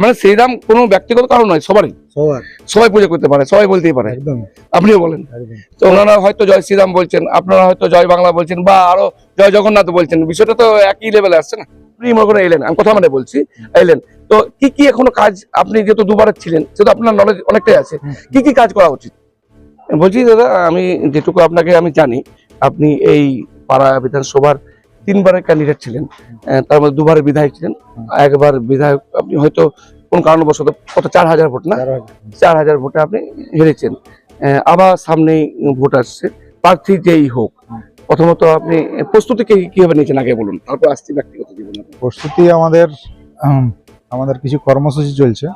মানে শ্রীরাম কোনো ব্যক্তিগত কারণ নয় সবারই। সবাই পুজো করতে পারে সবাই বলতেই পারে। আপনিও বলেন। তো ওনারা হয়তো জয় শ্রীরাম বলছেন আপনারা হয়তো জয় বাংলা বলছেন বা আরও জয় জগন্নাথ বলছেন বিষয়টা তো একই লেভেলে আসছে না। আপনি মনে এলেন আমি কথা মানে বলছি এলেন। তো কি কি এখনও কাজ আপনি যেহেতু দুবারের ছিলেন সেহেতু আপনার নলেজ অনেকটাই আছে কি কি কাজ করা উচিত? বলছি দাদা আমি যেটুকু আপনাকে আমি জানি আপনি এই পাড়া বিধানসভার তিনবারের ক্যান্ডিডেট ছিলেন। তার মধ্যে দুবারের বিধায়ক ছিলেন। একবার বিধায়ক আপনি হয়তো কোন কারণবশত কত চার হাজার ভোট না? চার হাজার। ভোটে আপনি হেরেছেন। আবার সামনেই ভোট আসছে। প্রার্থী যেই হোক প্রথমত আপনি প্রস্তুতি কি- কীভাবে নিয়েছেন? আগে বলুন। তারপর আসছি ব্যক্তিগত জীবনে। প্রস্তুতি আমাদের আমাদের কিছু কর্মসূচি চলছে।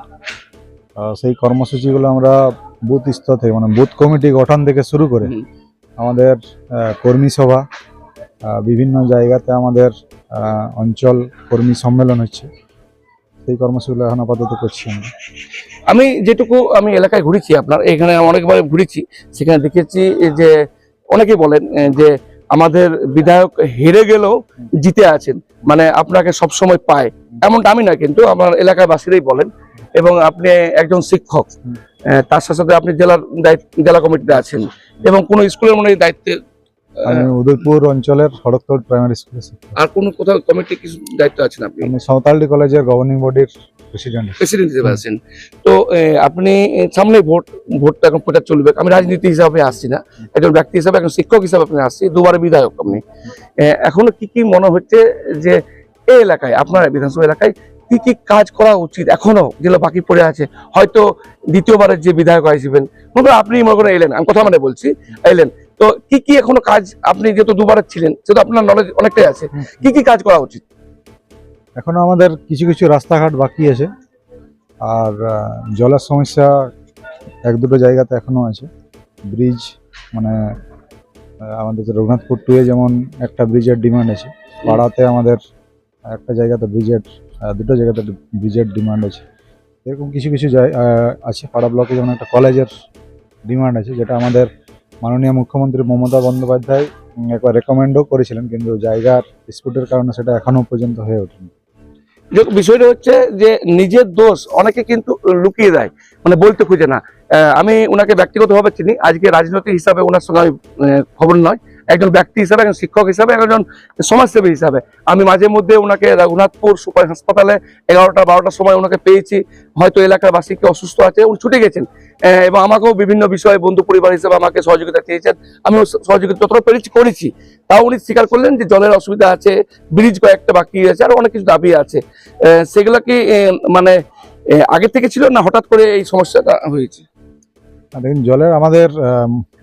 সেই কর্মসূচিগুলো আমরা বুথ স্তর থেকে মানে বুথ কমিটি গঠন থেকে শুরু করে আমাদের কর্মী সভা বিভিন্ন জায়গাতে আমাদের অঞ্চল কর্মী সম্মেলন হচ্ছে। সেই কর্মসূচিগুলো এখন আপাতত করছি আমরা। আমি যেটুকু আমি এলাকায় ঘুরেছি, আপনার এখানে অনেকবার ঘুরেছি, সেখানে দেখেছি যে অনেকেই বলেন যে আমাদের বিধায়ক হেরে গেলেও জিতে আছেন মানে আপনাকে সব সময় পায়। এমনটা আমি না, কিন্তু আমার এলাকাবাসীরাই বলেন, এবং আপনি একজন শিক্ষক তার সাথে সাথে আপনি জেলার দায়িত্ব, জেলা কমিটিতে আছেন, এবং কোনো স্কুলের মনে দায়িত্বে আমি উদয়পুর অঞ্চলের খড়গপুর প্রাইমারি স্কুলে আর কোনো কোথাও কমিটি কিছু দায়িত্ব আছেন আপনি? আমি সাঁওতালডি কলেজের গভর্নিং বডির প্রেসিডেন্ট প্রেসিডেন্ট হিসেবে আছেন। তো আপনি সামনে ভোট ভোটটা এখন প্রচার চলবে? আমি রাজনীতি হিসাবে আসছি না। একজন ব্যক্তি হিসাবে একজন শিক্ষক হিসাবে আপনি আসছি। দুবার বিধায়ক আপনি। এখনও কি কি মনে হচ্ছে যে এই এলাকায় আপনার বিধানসভা এলাকায় কি কি কাজ করা উচিত এখনও যেগুলো বাকি পড়ে আছে? হয়তো দ্বিতীয়বারের যে বিধায়ক আসবেন মনে আপনি মনে করে এলেন। আমি কথা মানে বলছি এলেন। তো কি কি এখনও কাজ? আপনি যেহেতু দুবারের ছিলেন সেহেতু আপনার নলেজ অনেকটাই আছে। কি কি কাজ করা উচিত? এখনও আমাদের কিছু কিছু রাস্তাঘাট বাকি আছে। আর জলের সমস্যা এক দুটো জায়গাতে এখনও আছে। ব্রিজ মানে আমাদের যে রঘুনাথপুর টুয়ে যেমন একটা ব্রিজের ডিমান্ড আছে। পাড়াতে আমাদের একটা জায়গাতে ব্রিজের দুটো জায়গাতে ব্রিজের ডিমান্ড আছে। এরকম কিছু কিছু আছে। পাড়া ব্লকে যেমন একটা কলেজের ডিমান্ড আছে যেটা আমাদের মাননীয় মুখ্যমন্ত্রী মমতা বন্দ্যোপাধ্যায় একবার রেকমেন্ডও করেছিলেন, কিন্তু জায়গার ডিসপুটের কারণে সেটা এখনও পর্যন্ত হয়ে ওঠেনি। বিষয়টা হচ্ছে যে নিজের দোষ অনেকে কিন্তু লুকিয়ে দেয় মানে বলতে খুঁজে না। আমি ওনাকে ব্যক্তিগতভাবে চিনি, আজকে রাজনৈতিক হিসাবে ওনার সঙ্গে আমি খবর নয়। একজন ব্যক্তি হিসাবে, একজন শিক্ষক হিসাবে, একজন সমাজসেবী হিসাবে। আমি মাঝে মধ্যে ওনাকে রঘুনাথপুর সুপার হাসপাতালে এগারোটা, বারোটার সময় ওনাকে পেয়েছি। হয়তো এলাকার বাসী কেউ অসুস্থ আছে, উনি ছুটে গেছেন। এবং আমাকেও বিভিন্ন বিষয়ে বন্ধু পরিবার হিসেবে আমাকে সহযোগিতা চেয়েছেন। আমি সহযোগিতা যতটা পেরেছি, করেছি। তাও উনি স্বীকার করলেন যে জলের অসুবিধা আছে, ব্রিজ কয়েকটা বাকি আছে আর অনেক কিছু দাবি আছে। সেগুলো কি মানে আগে থেকে ছিল না হঠাৎ করে এই সমস্যাটা হয়েছে? দেখুন জলের আমাদের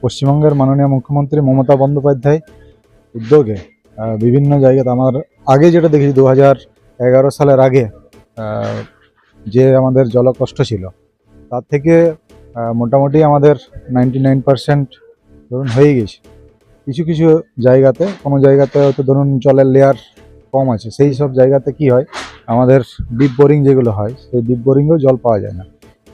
পশ্চিমবঙ্গের মাননীয় মুখ্যমন্ত্রী মমতা বন্দ্যোপাধ্যায় উদ্যোগে বিভিন্ন জায়গাতে আমার আগে যেটা দেখেছি দু হাজার এগারো সালের আগে যে আমাদের জলকষ্ট ছিল, তার থেকে মোটামুটি আমাদের নাইনটি নাইন ধরুন হয়ে গেছে। কিছু কিছু জায়গাতে, কোনো জায়গাতে হয়তো ধরুন জলের লেয়ার কম আছে, সেই সব জায়গাতে কি হয়, আমাদের ডিপ বোরিং যেগুলো হয়, সেই ডিপ বোরিংয়েও জল পাওয়া যায় না।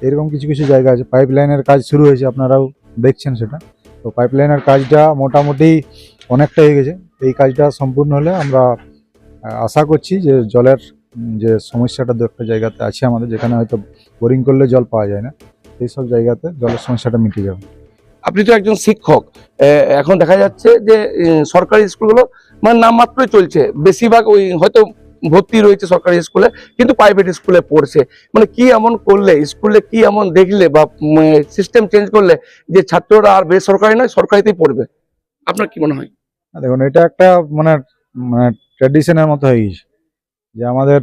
এরকম কিছু কিছু জায়গা আছে। পাইপ লাইনের কাজ শুরু হয়েছে, আপনারাও দেখছেন সেটা। তো পাইপ লাইনের কাজটা মোটামুটি অনেকটা হয়ে গেছে। এই কাজটা সম্পূর্ণ হলে আমরা আশা করছি যে জলের যে সমস্যাটা দু একটা জায়গাতে আছে আমাদের, যেখানে হয়তো বোরিং করলে জল পাওয়া যায় না সেই সব জায়গাতে জলের সমস্যাটা মিটে যাবে। আপনি তো একজন শিক্ষক। এখন দেখা যাচ্ছে যে সরকারি স্কুলগুলো মানে নামমাত্রই চলছে। বেশিরভাগ ওই হয়তো ভর্তি রয়েছে সরকারি স্কুলে, কিন্তু প্রাইভেট স্কুলে পড়ছে। মানে কি এমন করলে, স্কুলে কি এমন দেখলে বা সিস্টেম চেঞ্জ করলে যে ছাত্ররা আর বেসরকারি নয়, সরকারিতেই পড়বে? আপনার কি মনে হয়? দেখুন, এটা একটা মানে মানে ট্র্যাডিশনের মতো হয়ে গেছে যে আমাদের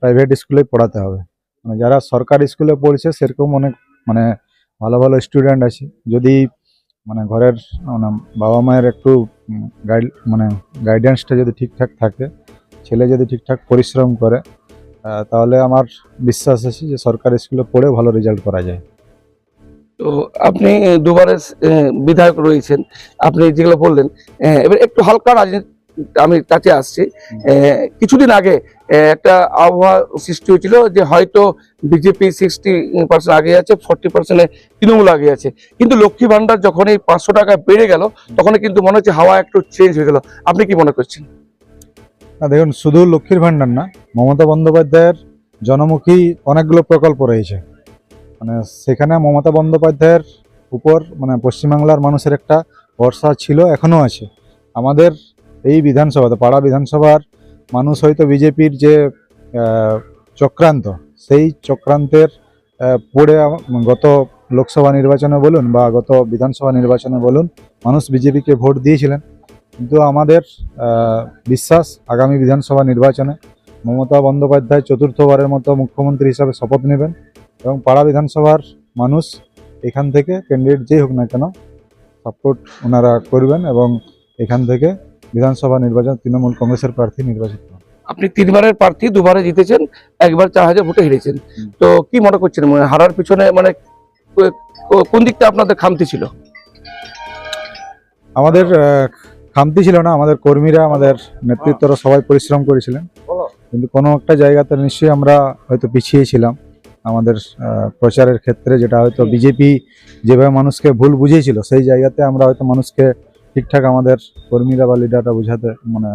প্রাইভেট স্কুলে পড়াতে হবে। মানে যারা সরকারি স্কুলে পড়ছে, সেরকম অনেক মানে ভালো ভালো স্টুডেন্ট আছে। যদি মানে ঘরের মানে বাবা মায়ের একটু গাইড মানে গাইডেন্সটা যদি ঠিকঠাক থাকে ছেলে যদি ঠিকঠাক পরিশ্রম করে তাহলে আমার বিশ্বাস আছে যে সরকারি স্কুলে পড়ে ভালো রেজাল্ট করা যায়। তো আপনি দুবারে বিধায়ক রয়েছেন, আপনি যেগুলো বললেন এবার একটু হালকা রাজনীতি, আমি তাতে আসছি। কিছুদিন আগে একটা আবহাওয়া সৃষ্টি হয়েছিল যে হয়তো বিজেপি সিক্সটি পার্সেন্ট আগে আছে ফর্টি পার্সেন্টে তৃণমূল আগে আছে। কিন্তু লক্ষ্মী ভান্ডার যখন এই পাঁচশো টাকা বেড়ে গেল তখন কিন্তু মনে হচ্ছে হাওয়া একটু চেঞ্জ হয়ে গেল। আপনি কি মনে করছেন? না, দেখুন, শুধু লক্ষ্মীর ভাণ্ডার না, মমতা বন্দ্যোপাধ্যায়ের জনমুখী অনেকগুলো প্রকল্প রয়েছে। মানে সেখানে মমতা বন্দ্যোপাধ্যায়ের উপর মানে পশ্চিমবাংলার মানুষের একটা ভরসা ছিল এখনও আছে। আমাদের এই বিধানসভাতে পাড়া বিধানসভার মানুষ হয়তো বিজেপির যে চক্রান্ত, সেই চক্রান্তের পড়ে গত লোকসভা নির্বাচনে বলুন বা গত বিধানসভা নির্বাচনে বলুন, মানুষ বিজেপিকে ভোট দিয়েছিলেন। কিন্তু আমাদের বিশ্বাস আগামী বিধানসভা নির্বাচনে মমতা বন্দ্যোপাধ্যায় চতুর্থবারের মতো মুখ্যমন্ত্রী হিসাবে শপথ নেবেন এবং পাড়া বিধানসভার মানুষ এখান থেকে ক্যান্ডিডেট যেই হোক না কেন সাপোর্ট ওনারা করবেন এবং এখান থেকে বিধানসভা নির্বাচন তৃণমূল কংগ্রেসের প্রার্থী নির্বাচিত হন। আপনি তিনবারের প্রার্থী দুবারে জিতেছেন একবার চার হাজার ভোটে হেরেছেন। তো কি মনে করছেন? মানে হারার পিছনে মানে কোন দিকটা আপনাদের খামতি ছিল? আমাদের খামতি ছিল না আমাদের কর্মীরা আমাদের নেতৃত্বরা সবাই পরিশ্রম করেছিলেন। কিন্তু কোনো একটা জায়গাতে নিশ্চয়ই আমরা হয়তো পিছিয়ে ছিলাম। আমাদের প্রচারের ক্ষেত্রে যেটা হয়তো বিজেপি যেভাবে মানুষকে ভুল বুঝিয়েছিল সেই জায়গাতে আমরা হয়তো মানুষকে ঠিকঠাক আমাদের কর্মীরা বা লিডাররা বোঝাতে মানে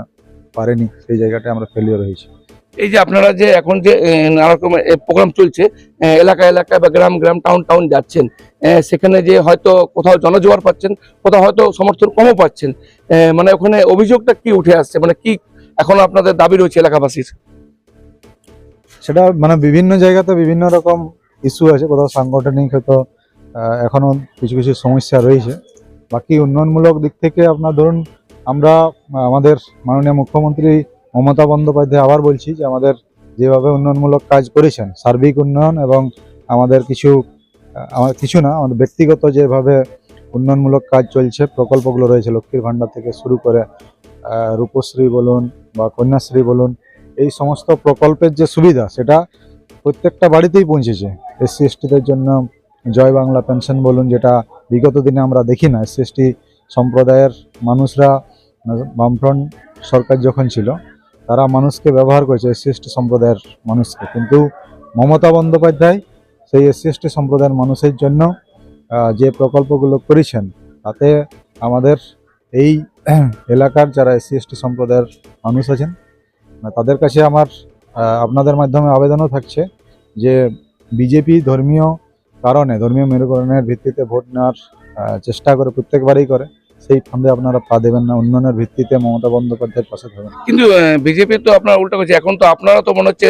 পারেনি সেই জায়গাটা আমরা ফেলিওর হয়েছি। এই যে আপনারা যে এখন যে নানা রকম প্রোগ্রাম চলছে এলাকা এলাকা বা গ্রাম গ্রাম টাউন টাউন যাচ্ছেন সেখানে যে হয়তো কোথাও জনজোয়ার পাচ্ছেন কোথাও হয়তো সমর্থন কমও পাচ্ছেন মানে ওখানে অভিযোগটা কি উঠে আসছে? মানে কি এখন আপনাদের দাবি রয়েছে এলাকাবাসীর? সেটা মানে বিভিন্ন জায়গাতে বিভিন্ন রকম ইস্যু আছে কোথাও সাংগঠনিক হয়তো আহ, এখনও কিছু কিছু সমস্যা রয়েছে। বাকি উন্নয়নমূলক দিক থেকে আপনার ধরুন আমরা আমাদের মাননীয় মুখ্যমন্ত্রী মমতা বন্দ্যোপাধ্যায় আবার বলছি যে আমাদের যেভাবে উন্নয়নমূলক কাজ করেছেন, সার্বিক উন্নয়ন এবং আমাদের কিছু আমার কিছু না, আমাদের ব্যক্তিগত যেভাবে উন্নয়নমূলক কাজ চলছে, প্রকল্পগুলো রয়েছে, লক্ষ্মীর ভাণ্ডার থেকে শুরু করে রূপশ্রী বলুন বা কন্যাশ্রী বলুন, এই সমস্ত প্রকল্পের যে সুবিধা, সেটা প্রত্যেকটা বাড়িতেই পৌঁছেছে। এসসি, এসটিদের জন্য জয় বাংলা পেনশন বলুন, যেটা বিগত দিনে আমরা দেখি না। এসসি সম্প্রদায়ের মানুষরা, বামফ্রন্ট সরকার যখন ছিল তারা মানুষকে ব্যবহার করেছে এসসি এসটি সম্প্রদায়ের মানুষকে। কিন্তু মমতা বন্দ্যোপাধ্যায় সেই এসসি এসটি সম্প্রদায়ের মানুষের জন্য যে প্রকল্পগুলো করেছেন, তাতে আমাদের এই এলাকার যারা এসসি এসটি সম্প্রদায়ের মানুষ আছেন তাদের কাছে আমার আপনাদের মাধ্যমে আবেদনও থাকছে যে বিজেপি ধর্মীয় কারণে, ধর্মীয় মেরুকরণের ভিত্তিতে ভোট নেওয়ার চেষ্টা করে প্রত্যেকবারই করে। সেই ফান্দে আপনারা পা দেবেন না উন্নয়নের ভিত্তিতে মমতা বন্দ্যোপাধ্যায়ের পাশে থাকবেন কিন্তু বিজেপি তো আপনার উল্টা করছে। এখন তো আপনারা তো মনে হচ্ছে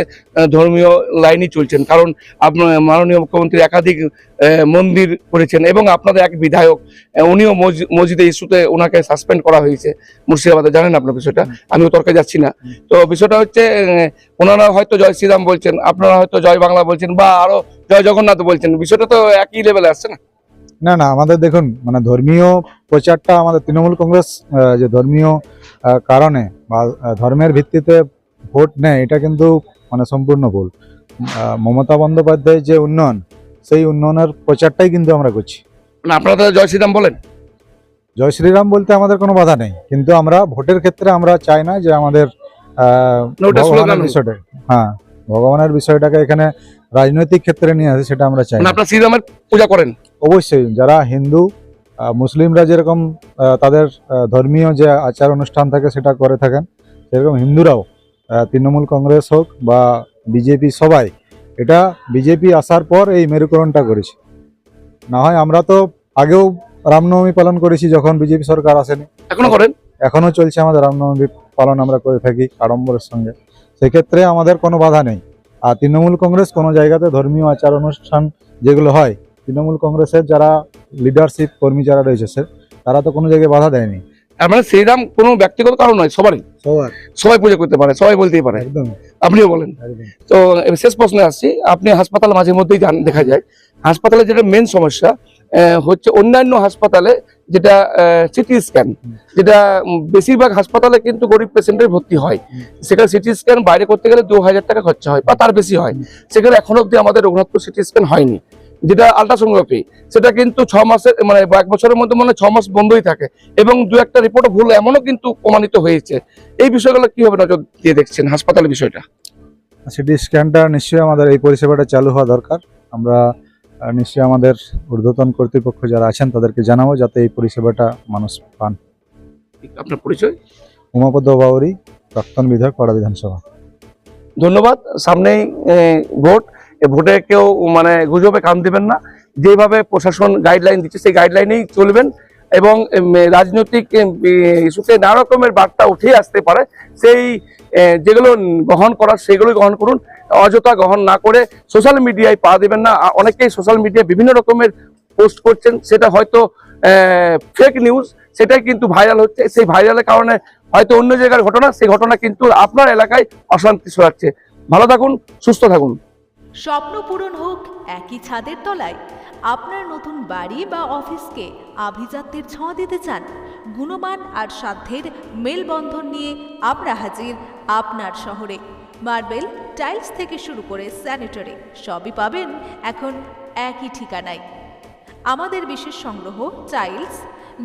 ধর্মীয় লাইনই চলছেন। কারণ আপনার মাননীয় মুখ্যমন্ত্রী একাধিক মন্দির করেছেন এবং আপনাদের এক বিধায়ক উনিও মসজি- মসজিদে ইস্যুতে ওনাকে সাসপেন্ড করা হয়েছে মুর্শিদাবাদে। জানেন আপনার বিষয়টা? আমিও তর্কে যাচ্ছি না। তো বিষয়টা হচ্ছে ওনারা হয়তো জয় শ্রীরাম বলছেন আপনারা হয়তো জয় বাংলা বলছেন বা আরও জয় জগন্নাথ বলছেন। বিষয়টা তো একই লেভেলে আসছে না? না না আমাদের দেখুন মানে ধর্মীয় প্রচারটা আমাদের তৃণমূল কংগ্রেস যে ধর্মীয় কারণে বা ধর্মের ভিত্তিতে ভোট নেয় এটা কিন্তু মানে সম্পূর্ণ ভুল। মমতা বন্দ্যোপাধ্যায়ের যে উন্নয়ন সেই উন্নয়নের প্রচারটাই কিন্তু আমরা করছি। মানে আপনারা তো জয় শ্রীরাম বলেন? জয় শ্রীরাম বলতে আমাদের কোনো বাধা নেই কিন্তু আমরা ভোটের ক্ষেত্রে আমরা চাই না যে আমাদের হ্যাঁ। ভগবানের বিষয়টাকে এখানে রাজনৈতিক ক্ষেত্রে নিয়ে আসে সেটা আমরা চাই মানে। আপনারা শ্রীরামের পূজা করেন? অবশ্যই যারা হিন্দু মুসলিমরা যেরকম তাদের ধর্মীয় যে আচার অনুষ্ঠান থাকে সেটা করে থাকেন। সেরকম হিন্দুরাও তৃণমূল কংগ্রেস হোক বা বিজেপি সবাই এটা বিজেপি আসার পর এই মেরুকরণটা করেছে। না হয় আমরা তো আগেও রামনবমী পালন করেছি যখন বিজেপি সরকার আসেনি। এখনও করেন? এখনও চলছে আমাদের রামনবমী পালন আমরা করে থাকি আড়ম্বরের সঙ্গে। সেক্ষেত্রে আমাদের কোনো বাধা নেই। আর তৃণমূল কংগ্রেস কোনো জায়গাতে ধর্মীয় আচার অনুষ্ঠান যেগুলো হয় তৃণমূল কংগ্রেসের যারা লিডারশিপ কর্মী যারা রয়েছে সে তারা তো কোনো জায়গায় বাধা দেয়নি। মানে শ্রীরাম কোনো ব্যক্তিগত কারণ নয় সবারই। সবার। সবাই পুজো করতে পারে সবাই বলতেই পারে। একদম। আপনিও বলেন। তো শেষ প্রশ্নে আসছি আপনি হাসপাতাল মাঝে মধ্যেই যান দেখা যায়। হাসপাতালে যেটা মেন সমস্যা হচ্ছে অন্যান্য হাসপাতালে যেটা সিটি স্ক্যান। যেটা বেশিরভাগ হাসপাতালে কিন্তু গরিব পেশেন্টের ভর্তি হয়। সেখানে সিটি স্ক্যান বাইরে করতে গেলে দু হাজার টাকা খরচা হয় বা তার বেশি হয়। সেখানে এখনও অব্দি আমাদের রঘুনাথপুর সিটি স্ক্যান হয়নি। যেটা আলট্রাসোনোগ্রাফি, সেটা কিন্তু ছ মাসের মানে এক বছরের মধ্যে মনে ছ মাস বন্ধই থাকে এবং দু একটা রিপোর্ট ভুল, এমনও কিন্তু প্রমাণিত হয়েছে। এই বিষয়গুলো কীভাবে নজর দিয়ে দেখছেন হাসপাতালের বিষয়টা? সিটি স্ক্যানটা নিশ্চয়ই আমাদের এই পরিষেবাটা চালু হওয়া দরকার। আমরা নিশ্চয়ই আমাদের ঊর্ধ্বতন কর্তৃপক্ষ যারা আছেন তাদেরকে জানাব যাতে এই পরিষেবাটা মানুষ পান। আপনার পরিচয়? উমাপদ বাউরি প্রাক্তন বিধায়ক পাড়া বিধানসভা। ধন্যবাদ। সামনেই ভোট। এ ভোটে কেউ মানে গুজবে কান দেবেন না। যেভাবে প্রশাসন গাইডলাইন দিচ্ছে সেই গাইডলাইনেই চলবেন এবং রাজনৈতিক ইস্যুতে নানা রকমের বার্তা উঠে আসতে পারে। সেই যেগুলো গ্রহণ করার সেগুলোই গ্রহণ করুন। অযথা গ্রহণ না করে সোশ্যাল মিডিয়ায় পা দেবেন না। অনেকেই সোশ্যাল মিডিয়ায় বিভিন্ন রকমের পোস্ট করছেন, সেটা হয়তো ফেক নিউজ সেটাই কিন্তু ভাইরাল হচ্ছে। সেই ভাইরালের কারণে হয়তো অন্য জায়গার ঘটনা, সেই ঘটনা কিন্তু আপনার এলাকায় অশান্তি ছড়াচ্ছে। ভালো থাকুন, সুস্থ থাকুন। স্বপ্ন পূরণ হোক, একই ছাদের তলায়। আপনার নতুন বাড়ি বা অফিসকে আভিজাত্যের ছোঁয়া দিতে চান গুণমান আর সাধ্যের মেলবন্ধন নিয়ে আমরা হাজির আপনার শহরে। মার্বেল, টাইলস থেকে শুরু করে স্যানিটারি সবই পাবেন এখন একই ঠিকানায়। আমাদের বিশেষ সংগ্রহ টাইলস,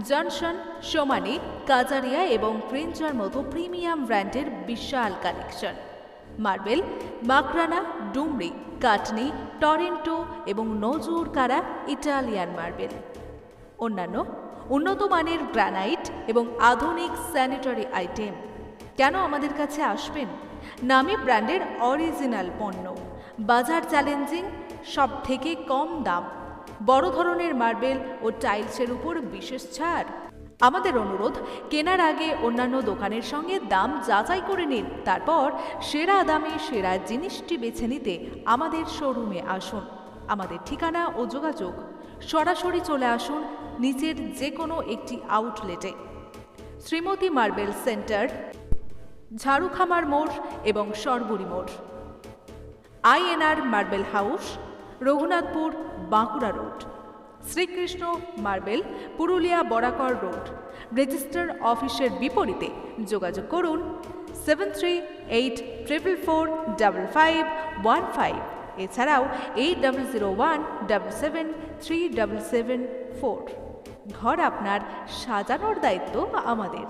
জনসন, সোমানি, কাজারিয়া এবং ক্রিঞ্চার মতো প্রিমিয়াম ব্র্যান্ডের বিশাল collection. Marble, Makrana, Dumri, Katni, Toronto এবং নজুর কারা ইটালিয়ান মার্বেল। অন্যান্য উন্নত মানের গ্রানাইট এবং আধুনিক স্যানিটারি আইটেম কেন আমাদের কাছে আসবেন? নামি ব্র্যান্ডের অরিজিনাল পণ্য। বাজার চ্যালেঞ্জিং সব থেকে কম দাম। বড় ধরনের মার্বেল ও টাইলসের উপর বিশেষ ছাড়। আমাদের অনুরোধ, কেনার আগে অন্যান্য দোকানের সঙ্গে দাম যাচাই করে নিন। তারপর সেরা দামে সেরা জিনিসটি বেছে নিতে আমাদের শোরুমে আসুন। আমাদের ঠিকানা ও যোগাযোগ। সরাসরি চলে আসুন নিচের যে কোনো একটি আউটলেটে। শ্রীমতী মার্বেল সেন্টার ঝাড়ুখামার মোড় এবং সরবরি মোড়। INR marble house, Raghunathpur, Bankura road. Srikrishna marble, Purulia Barakar road. Register অফিসের বিপরীতে যোগাযোগ করুন seven three eight triple four double five one five এছাড়াও eight double zero one double seven three double seven four ঘর আপনার সাজানোর দায়িত্ব আমাদের।